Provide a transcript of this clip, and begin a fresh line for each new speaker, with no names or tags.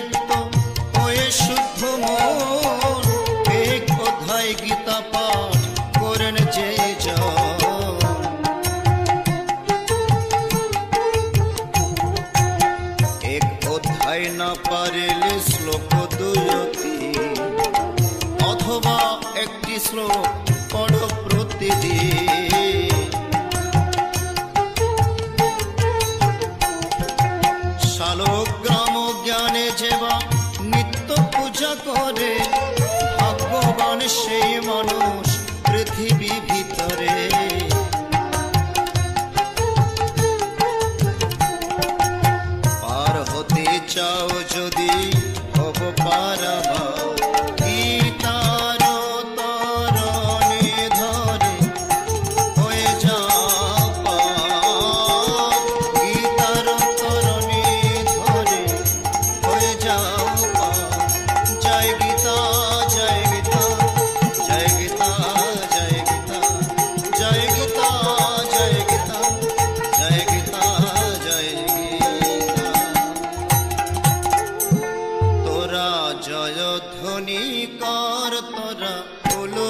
নিত্য শুদ্ধ মন। এক অধ্যায় গীতা পাঠ করেন যে এক অধ্যায় না পারিলে শ্লোক অথবা একটি শ্লোক পড় প্রতিদিন। পূজা করে। ভগবান সেই মানুষ জয় ধ্বনি কর তোরা বলো